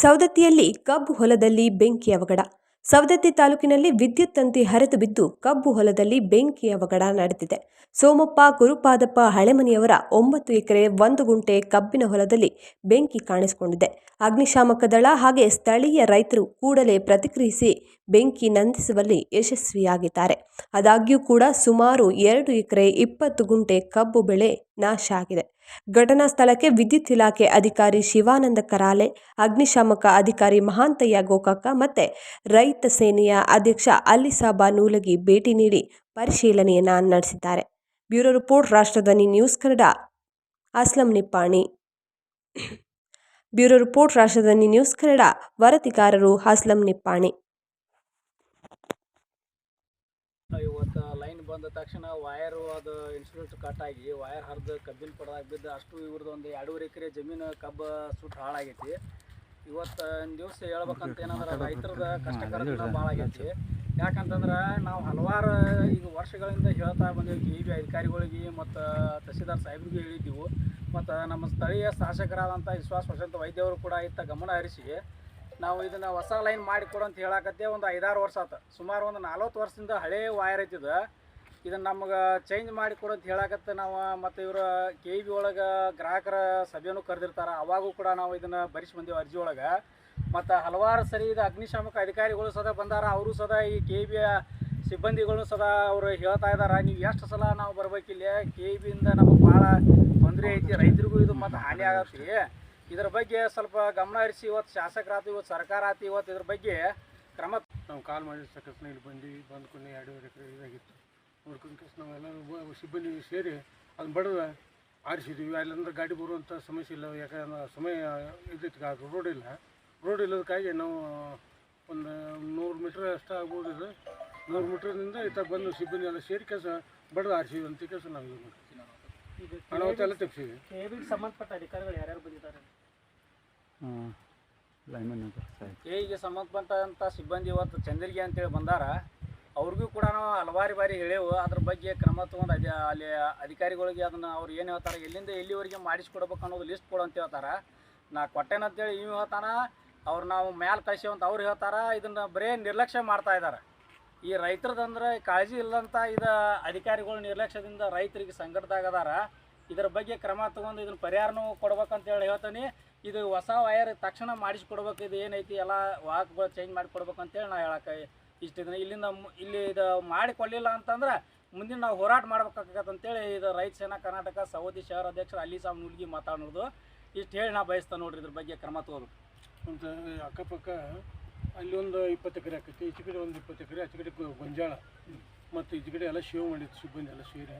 ಸವದತ್ತಿಯಲ್ಲಿ ಕಬ್ಬು ಹೊಲದಲ್ಲಿ ಬೆಂಕಿ ಅವಘಡ. ಸವದತ್ತಿ ತಾಲೂಕಿನಲ್ಲಿ ವಿದ್ಯುತ್ ತಂತಿ ಹರಿದು ಬಿದ್ದು ಕಬ್ಬು ಹೊಲದಲ್ಲಿ ಬೆಂಕಿ ಅವಘಡ ನಡೆದಿದೆ. ಸೋಮಪ್ಪ ಗುರುಪಾದಪ್ಪ ಹಳೆಮನಿಯವರ ಒಂಬತ್ತು ಎಕರೆ ಒಂದು ಗುಂಟೆ ಕಬ್ಬಿನ ಹೊಲದಲ್ಲಿ ಬೆಂಕಿ ಕಾಣಿಸಿಕೊಂಡಿದೆ. ಅಗ್ನಿಶಾಮಕ ದಳ ಹಾಗೆ ಸ್ಥಳೀಯ ರೈತರು ಕೂಡಲೇ ಪ್ರತಿಕ್ರಿಯಿಸಿ ಬೆಂಕಿ ನಂದಿಸುವಲ್ಲಿ ಯಶಸ್ವಿಯಾಗಿದ್ದಾರೆ. ಆದಾಗ್ಯೂ ಕೂಡ ಸುಮಾರು ಎರಡು ಎಕರೆ ಇಪ್ಪತ್ತು ಗುಂಟೆ ಕಬ್ಬು ಬೆಳೆ ನಾಶ ಆಗಿದೆ. ಘಟನಾ ಸ್ಥಳಕ್ಕೆ ವಿದ್ಯುತ್ ಇಲಾಖೆ ಅಧಿಕಾರಿ ಶಿವಾನಂದ ಕರಾಲೆ, ಅಗ್ನಿಶಾಮಕ ಅಧಿಕಾರಿ ಮಹಾಂತಯ್ಯ ಗೋಕಾಕ ಮತ್ತು ರೈತ ಸೇನೆಯ ಅಧ್ಯಕ್ಷ ಅಲ್ಲಿಸಾಬಾ ನೂಲಗಿ ಭೇಟಿ ನೀಡಿ ಪರಿಶೀಲನೆಯನ್ನು ನಡೆಸಿದ್ದಾರೆ. Bureau report, Rashtradhwani news Kannada, Aslam Nippani. Bureau report, Rashtradhwani news Kannada, ವರದಿಗಾರರು, Aslam Nippani ಇವತ್ತು ಲೈನ್ ಬಂದ ತಕ್ಷಣ ವಯರು ಅದು ಇನ್ಸ್ಟಿಟ್ಯೂಟ್ ಕಟ್ ಆಗಿ ವಯರ್ ಹರಿದು ಕಬ್ಬಿನ ಪಡ್ದಾಗ ಬಿದ್ದು ಅಷ್ಟು ಇವ್ರದ್ದು ಒಂದು ಎರಡೂವರೆ ಎಕರೆ ಜಮೀನು ಕಬ್ಬು ಸುಟ್ಟು ಹಾಳಾಗೈತಿ. ಇವತ್ತು ದಿವಸ ಹೇಳ್ಬೇಕಂತ ಏನಂದ್ರೆ ರೈತರದ ಕಷ್ಟಕರ ಭಾಳ ಆಗೈತಿ ಯಾಕಂತಂದ್ರೆ ನಾವು ಹಲವಾರು ಈಗ ವರ್ಷಗಳಿಂದ ಹೇಳ್ತಾ ಬಂದಿವಿ ಕೆ ಬಿ ಅಧಿಕಾರಿಗಳಿಗೆ ಮತ್ತು ತಹಸೀಲ್ದಾರ್ ಸಾಹೇಬ್ರಿಗೆ ಹೇಳಿದ್ದೆವು. ಮತ್ತು ನಮ್ಮ ಸ್ಥಳೀಯ ಶಾಸಕರಾದಂಥ ವಿಶ್ವಾಸ ವಸಂತ ವೈದ್ಯವರು ಕೂಡ ಇತ್ತ ಗಮನ ಹರಿಸಿ ನಾವು ಇದನ್ನ ಹೊಸ ಲೈನ್ ಮಾಡಿ ಕೊಡು ಅಂತ ಹೇಳಕತ್ತೆ ಒಂದು ಐದಾರು ವರ್ಷ ಆತ. ಸುಮಾರು ಒಂದು ನಲ್ವತ್ತು ವರ್ಷದಿಂದ ಹಳೇ ವೈರ್ ಐತಿದ ಇದನ್ನ ನಮ್ಗೆ ಚೇಂಜ್ ಮಾಡಿ ಕೊಡು ಅಂತ ಹೇಳಕತ್ತೆ ನಾವು ಮತ್ತು ಇವರು ಕೆ ಬಿ ಒಳಗೆ ಗ್ರಾಹಕರ ಸಭೆಯನ್ನು ಕರೆದಿರ್ತಾರೆ. ಅವಾಗೂ ಕೂಡ ನಾವು ಇದನ್ನು ಭರಿಸಿ ಬಂದೀವಿ ಅರ್ಜಿ ಒಳಗೆ. ಮತ್ತು ಹಲವಾರು ಸರಿ ಇದು ಅಗ್ನಿಶಾಮಕ ಅಧಿಕಾರಿಗಳು ಸದಾ ಬಂದಾರ. ಅವರು ಸದಾ ಈ ಕೆ ಬಿಯ ಸಿಬ್ಬಂದಿಗಳು ಸದಾ ಅವರು ಹೇಳ್ತಾ ಇದ್ದಾರೆ ನೀವು ಎಷ್ಟು ಸಲ ನಾವು ಬರ್ಬೇಕಿಲ್ಲ ಕೆ ಬಿಯಿಂದ ನಮಗೆ ಭಾಳ ತೊಂದರೆ ಐತಿ. ರೈತರಿಗೂ ಇದು ಮತ್ತು ಹಾನಿ ಆಗತ್ತಿ. ಇದ್ರ ಬಗ್ಗೆ ಸ್ವಲ್ಪ ಗಮನ ಹರಿಸಿ ಇವತ್ತು ಶಾಸಕರಾತು ಇವತ್ತು ಸರ್ಕಾರ ಆತು, ಇವತ್ತು ಇದ್ರ ಬಗ್ಗೆ ಕ್ರಮ ನಾವು ಕಾಲ್ ಮಾಡಿದ ಸಕ್ಕ ಇಲ್ಲಿ ಬಂದು ಬಂದ್ಕೊಂಡು ಎರಡೂವರೆ ಎಕರೆ ಇದಾಗಿತ್ತು. ನೋಡ್ಕೊಂಡು ಕೇಸ್ ನಾವೆಲ್ಲರೂ ಸಿಬ್ಬಂದಿ ಸೇರಿ ಅದನ್ನ ಬಡದ ಆರಿಸಿದ್ದೀವಿ ಅಲ್ಲಿಂದ್ರೆ ಗಾಡಿ ಬರುವಂಥ ಸಮಸ್ಯೆ ಇಲ್ಲ. ಯಾಕಂದ್ರೆ ಸಮಯ ಇದ್ದಿತ್ತು ಅದು ರೋಡ್ ಇಲ್ಲ. ರೋಡ್ ಇಲ್ಲದಕ್ಕಾಗಿ ನಾವು ಒಂದು ನೂರು ಮೀಟ್ರ್ ಅಷ್ಟು ಆಗ್ಬೋದು ಇದು. ನೂರು ಮೀಟ್ರ್ನಿಂದ ಇತ್ತ ಬಂದು ಸಿಬ್ಬಂದಿ ಎಲ್ಲ ಸೇರಿ ಕೆಲಸ ಬಡದ ಆರಿಸಿದ್ವಿ ಅಂತ ಕೆಲಸ ನಾವು ಇದು ಮಾಡ್ತೀವಿ. ಅನಾಹುತ ತಪ್ಪಿಸಿದ್ವಿ ಕೆ ಸಂಬಂಧಪಟ್ಟ ಅಧಿಕಾರಿಗಳು ಯಾರ್ಯಾರು ಬಂದಿದ್ದಾರೆ? ಕೆಗೆ ಸಂಬಂಧಪಟ್ಟಂಥ ಸಿಬ್ಬಂದಿ ಇವತ್ತು ಚಂದ್ರಿಗೆ ಅಂತೇಳಿ ಬಂದಾರ. ಅವ್ರಿಗೂ ಕೂಡ ನಾವು ಹಲವಾರು ಬಾರಿ ಹೇಳೇವು. ಅದ್ರ ಬಗ್ಗೆ ಕ್ರಮ ತೊಗೊಂಡು ಅದೇ ಅಲ್ಲಿ ಅಧಿಕಾರಿಗಳಿಗೆ ಅದನ್ನು ಅವ್ರು ಏನು ಹೇಳ್ತಾರೆ, ಎಲ್ಲಿಂದ ಎಲ್ಲಿವರೆಗೆ ಮಾಡಿಸ್ಕೊಡ್ಬೇಕು ಅನ್ನೋದು ಲಿಸ್ಟ್ ಕೊಡು ಅಂತ ಹೇಳ್ತಾರೆ. ನಾ ಕೊಟ್ಟೆನಂತೇಳಿ ಇವ್ ಹೇಳ್ತಾನ, ಅವ್ರು ನಾವು ಮ್ಯಾಲೆ ಅಂತ ಅವ್ರು ಹೇಳ್ತಾರೆ, ಇದನ್ನು ಬರೇ ನಿರ್ಲಕ್ಷ್ಯ ಮಾಡ್ತಾ ಇದ್ದಾರೆ ಈ ರೈತರದಂದ್ರೆ ಕಾಳಜಿ ಇಲ್ಲಂತ ಇದು ಅಧಿಕಾರಿಗಳು ನಿರ್ಲಕ್ಷ್ಯದಿಂದ ರೈತರಿಗೆ ಸಂಕಟದಾಗದಾರ ಇದರ ಬಗ್ಗೆ ಕ್ರಮ ತಗೊಂಡು ಇದನ್ನ ಪರಿಹಾರನೂ ಕೊಡ್ಬೇಕಂತೇಳಿ ಹೇಳ್ತೀನಿ. ಇದು ಹೊಸ ವಯರ್ ತಕ್ಷಣ ಮಾಡಿಸ್ಕೊಡ್ಬೇಕು, ಇದು ಏನೈತಿ ಎಲ್ಲ ವಾಹಕಗಳು ಚೇಂಜ್ ಮಾಡಿ ಕೊಡ್ಬೇಕು ಅಂತೇಳಿ ನಾ ಹೇಳಕ್ಕೆ ಇಷ್ಟು ದಿನ ಇಲ್ಲಿಂದ ಇಲ್ಲಿ ಇದು ಮಾಡಿ ಕೊಡಲಿಲ್ಲ ಅಂತಂದ್ರೆ ಮುಂದಿನ ನಾವು ಹೋರಾಟ ಮಾಡ್ಬೇಕಾಗತ್ತೆ ಅಂತೇಳಿ ಇದು ರೈತ ಸೇನಾ ಕರ್ನಾಟಕ ಸವದಿ ಶಹರ ಅಧ್ಯಕ್ಷರು ಅಲ್ಲಿ ಸಾಮ್ ನುಲ್ಗಿ ಮಾತಾಡೋದು ಇಷ್ಟು ಹೇಳಿ ನಾ ಬಯಸ್ತಾ ನೋಡ್ರಿ ಇದ್ರ ಬಗ್ಗೆ ಕ್ರಮ ತಗೋಬೇಕು ಅಂತ ಅಕ್ಕಪಕ್ಕ ಅಲ್ಲಿ ಒಂದು ಇಪ್ಪತ್ತು ಎಕರೆ ಆಕೈತಿ. ಈಚೆ ಕಡೆ ಒಂದು ಇಪ್ಪತ್ತು ಎಕರೆ ಆಚೆ ಕಡೆ ಗೊಂಜಾಳ. ಮತ್ತು ಈಚೆ ಕಡೆ ಎಲ್ಲ ಶೇವ್ ಮಾಡಿತ್ತು ಸಿಬ್ಬಂದಿ ಎಲ್ಲ ಸೇರಿ.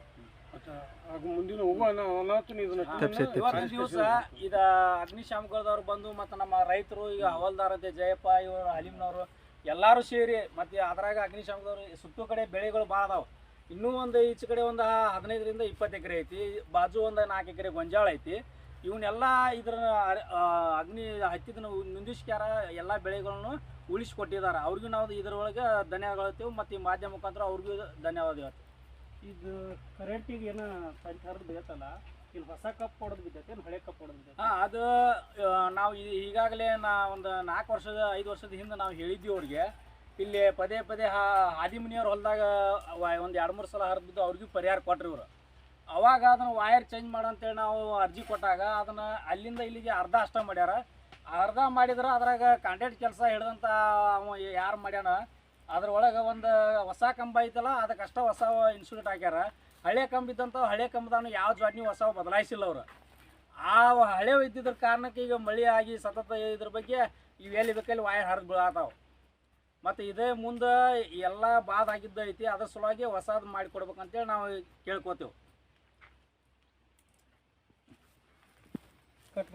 ಮತ್ತು ಆಗ ಮುಂದಿನ ಹೂವು. ಇವತ್ತಿನ ದಿವಸ ಇದು ಅಗ್ನಿಶಾಮಕದವ್ರು ಬಂದು ಮತ್ತು ನಮ್ಮ ರೈತರು ಈಗ ಹವಲ್ದಾರ್ ಅಂತೆ ಜಯಪ್ಪ ಇವರು ಹಲೀಮ್ನವರು ಎಲ್ಲರೂ ಸೇರಿ, ಮತ್ತು ಅದ್ರಾಗ ಅಗ್ನಿಶಾಮಕದವ್ರು ಸುತ್ತು ಕಡೆ ಬೆಳೆಗಳು ಭಾಳ ಅದಾವೆ. ಇನ್ನೂ ಒಂದು ಈಚೆ ಕಡೆ ಒಂದು ಹದಿನೈದರಿಂದ ಇಪ್ಪತ್ತು ಎಕರೆ ಐತಿ, ಬಾಜು ಒಂದು ನಾಲ್ಕು ಎಕರೆ ಗೊಂಜಾಳ ಐತಿ. ಇವನ್ನೆಲ್ಲ ಇದ್ರ ಅಗ್ನಿ ಹತ್ತಿದ ನಿಂದಿಸ್ಕ್ಯಾರ ಎಲ್ಲ ಬೆಳೆಗಳನ್ನು ಉಳಿಸ್ಕೊಟ್ಟಿದ್ದಾರೆ ಅವ್ರಿಗೂ ನಾವು ಇದರೊಳಗೆ ಧನ್ಯವಾದ ಹೇಳ್ತೀವಿ, ಮತ್ತು ಈ ಮಾಧ್ಯಮ ಮುಖಾಂತರ ಅವ್ರಿಗೂ ಧನ್ಯವಾದ ಹೇಳ್ತೀವಿ. ಇದು ಕರೆಂಟಿಗೆ ಏನೋ ಸಂಚಾರದ ಬಿದ್ದತ್ತಲ್ಲ ಇಲ್ಲಿ ಹೊಸ ಕಪ್ ಹೊಡೆದು ಬಿದ್ದೈತೆ ಹಳೆ ಕಪ್ ಹೊಡೆದು ಅದು ನಾವು ಈಗಾಗಲೇ ನಾ ಒಂದು ನಾಲ್ಕು ವರ್ಷದ, ಐದು ವರ್ಷದ ಹಿಂದೆ ನಾವು ಹೇಳಿದ್ವಿ ಅವ್ರಿಗೆ. ಇಲ್ಲಿ ಪದೇ ಪದೇ ಹಾ ಹಾದಿಮನಿಯವ್ರ ಹೊಲದಾಗ ಒಂದು ಎರಡು ಮೂರು ಸಲ ಹರಿದ್ಬಿದ್ದು ಅವ್ರಿಗೂ ಪರಿಹಾರ ಕೊಟ್ರಿ ಇವರು. ಅವಾಗ ಅದನ್ನು ವೈರ್ ಚೇಂಜ್ ಮಾಡಂತೇಳಿ ನಾವು ಅರ್ಜಿ ಕೊಟ್ಟಾಗ ಅದನ್ನು ಅಲ್ಲಿಂದ ಇಲ್ಲಿಗೆ ಅರ್ಧ ಅಷ್ಟ ಮಾಡ್ಯಾರ. ಅರ್ಧ ಮಾಡಿದ್ರೆ ಅದ್ರಾಗ ಕಾಂಟ್ರಾಕ್ಟ್ ಕೆಲಸ ಹಿಡಿದಂಥ ಯಾರು ಮಾಡ್ಯಾನ? ಅದ್ರೊಳಗೆ ಒಂದು ಹೊಸ ಕಂಬ ಐತಲ್ಲ ಅದಕ್ಕೆ ಅಷ್ಟೇ ಹೊಸ ಇನ್ಸ್ಟಿಟ್ಯೂಟ್ ಹಾಕ್ಯಾರ. ಹಳೆ ಕಂಬ ಇದ್ದಂಥ ಹಳೆ ಕಂಬದಾನು ಯಾವ ಜೋಡ್ನಿ ಹೊಸ ಬದಲಾಯಿಸಿಲ್ಲ ಅವರು. ಆ ಹಳೆ ಇದ್ದಿದ್ರ ಕಾರಣಕ್ಕೆ ಈಗ ಮಳೆ ಆಗಿ ಸತತ ಇದ್ರ ಬಗ್ಗೆ ಇವು ಎಲ್ಲಿ ಬೇಕಲ್ಲಿ ವಾಯರ್ ಹರಿದು ಬೀಳಾತಾವ. ಮತ್ತು ಇದೇ ಮುಂದೆ ಎಲ್ಲ ಬಾದ್ ಆಗಿದ್ದು ಐತಿ, ಅದ್ರ ಸಲುವಾಗಿ ಹೊಸದು ಕೊಡ್ಬೇಕಂತೇಳಿ ನಾವು ಕೇಳ್ಕೊತೇವೆ. ಕಟ್